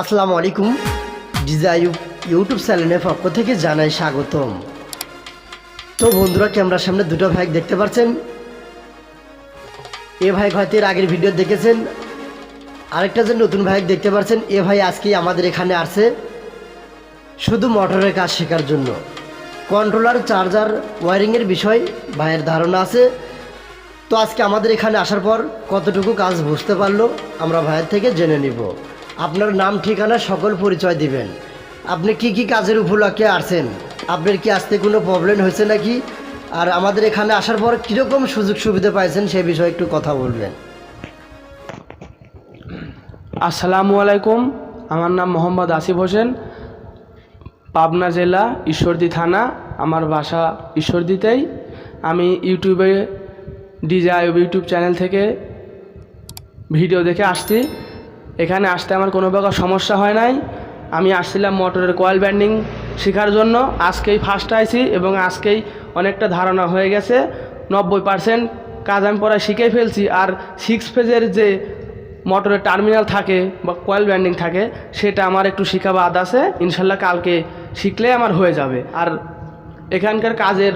আসসালামু আলাইকুম। ডিজাইউ ইউটিউব চ্যানেলের পক্ষ থেকে জানাই স্বাগতম। তো বন্ধুরা, ক্যামেরার সামনে দুটো ভাইক দেখতে পাচ্ছেন। এ ভাই হয়তো এর আগের ভিডিও দেখেছেন। আরেকটা যে নতুন ভাই দেখতে পাচ্ছেন, এ ভাই আজকেই আমাদের এখানে আসছে। শুধু মোটরের কাজ শেখার জন্য। কন্ট্রোলার, চার্জার, ওয়ারিংয়ের বিষয় ভাইয়ের ধারণা আছে। তো আজকে আমাদের এখানে আসার পর কতটুকু কাজ বুঝতে পারল, আমরা ভাইয়ের থেকে জেনে নিব। আপনার নাম, ঠিকানা, সকল পরিচয় দিবেন। আপনি কি কি কাজের উপলক্ষে আসছেন? আপনার কি আসতে কোনো প্রবলেম হয়েছে নাকি? আর আমাদের এখানে আসার পর কীরকম সুযোগ সুবিধা পাইছেন সে বিষয়ে একটু কথা বলবেন। আসসালামু আলাইকুম। আমার নাম মোহাম্মদ আসিফ হোসেন। পাবনা জেলা, ঈশ্বরদী থানা। আমার বাসা ঈশ্বরদীতেই। আমি ইউটিউবে ডিজাই ইউটিউব চ্যানেল থেকে ভিডিও দেখে আসছি। এখানে আসতে আমার কোনো প্রকার সমস্যা হয় নাই। আমি আসছিলাম মোটরের কয়েল ব্যান্ডিং শেখার জন্য। আজকেই ফার্স্ট আইছি এবং আজকেই অনেকটা ধারণা হয়ে গেছে। নব্বই পার্সেন্ট কাজ আমি পড়ায় শিখে ফেলছি। আর সিক্স ফেজের যে মোটরের টার্মিনাল থাকে বা কয়েল ব্যান্ডিং থাকে, সেটা আমার একটু শেখা বাদ আছে। ইনশাল্লাহ কালকে শিখলে আমার হয়ে যাবে। আর এখানকার কাজের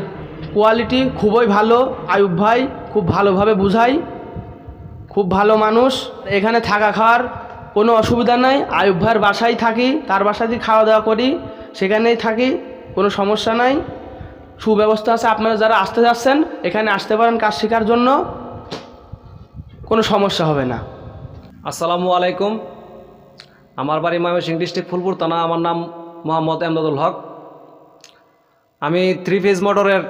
কোয়ালিটি খুবই ভালো। আয়ুব ভাই খুব ভালোভাবে বুঝাই খুব ভালো মানুষ। এখানে থাকা খাওয়ার কোনো অসুবিধা নাই, আয়ুব ভাইয়ের বাসায় থাকি, তার বাসাতেই খাওয়া দাওয়া করি, সেখানেই থাকি, কোনো সমস্যা নাই। সুব্যবস্থা আছে, আপনারা যারা আসতে যাচ্ছেন, এখানে আসতে পারেন কাজ শেখার জন্য, কোনো সমস্যা হবে না। আসসালামু আলাইকুম। আমার বাড়ি ময়মনসিংহ ডিস্ট্রিক্ট ফুলপুর থানা, আমার নাম মোহাম্মদ এমদাদুল হক। আমি থ্রি ফেজ মোটরের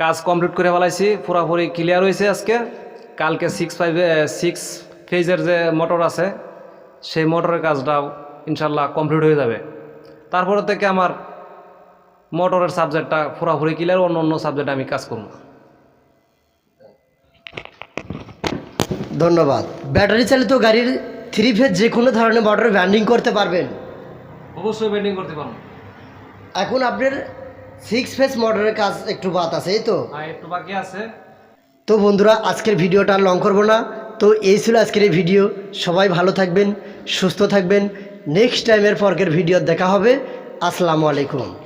কাজ কমপ্লিট করে ফেলাইছি, পুরাপুরি ক্লিয়ার হয়েছে আজকে। কালকে সিক্স ফাইভ সিক্স ফেজের যে মোটর আছে সেই মোটরের কাজটাও ইনশাল্লাহ কমপ্লিট হয়ে যাবে। তারপরে থেকে আমার মোটরের সাবজেক্টটা ফোরাফুরি কিলার অন্য অন্য সাবজেক্টে আমি কাজ করব। ধন্যবাদ। ব্যাটারি চালিত গাড়ির থ্রি ফেজ যে কোনো ধরনের মোটর ব্যান্ডিং করতে পারবেন? অবশ্যই বেন্ডিং করতে পারব। এখন আপনার সিক্স ফেজ মোটরের কাজ একটু বাদ আছে এই তো? একটু বাকি আছে। তো বন্ধুরা আজকের ভিডিওটা লং করব না। তো এই ছিল আজকের এই ভিডিও। সবাই ভালো থাকবেন, সুস্থ থাকবেন। নেক্সট টাইমের পরকের ভিডিও দেখা হবে। আসসালামু আলাইকুম।